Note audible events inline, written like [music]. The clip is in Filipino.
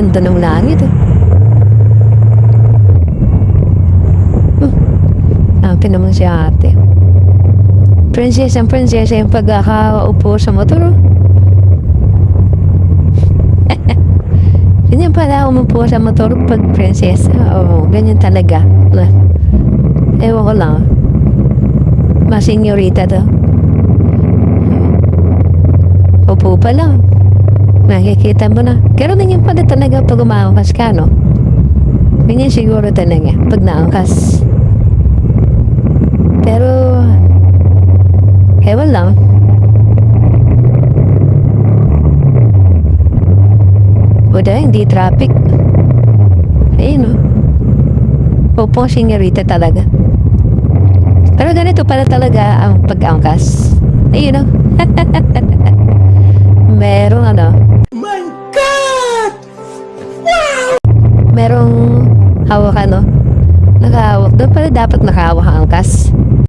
Ganda ng langit eh. Hmm. Happy naman si ate. Princess ang prinsesa yung pagkakaupo sa motor. oh. [laughs] ganyan pala umupo sa motor pag prinsesa. Oo, ganyan talaga. Ewan ko lang. Mas senyorita to. Upo pa lang. Nakikita mo na. Pero ganyan pala talaga pag umangkas ka, no? Ganyan siguro talaga pag naangkas. Pero, ewan lang. Buda, hindi traffic. Ayun, no? Ang senyorita talaga. Pero ganito pala talaga ang pag-angkas. Hawak ano. Nakahawak. Doon pala dapat nakahawak ang angkas.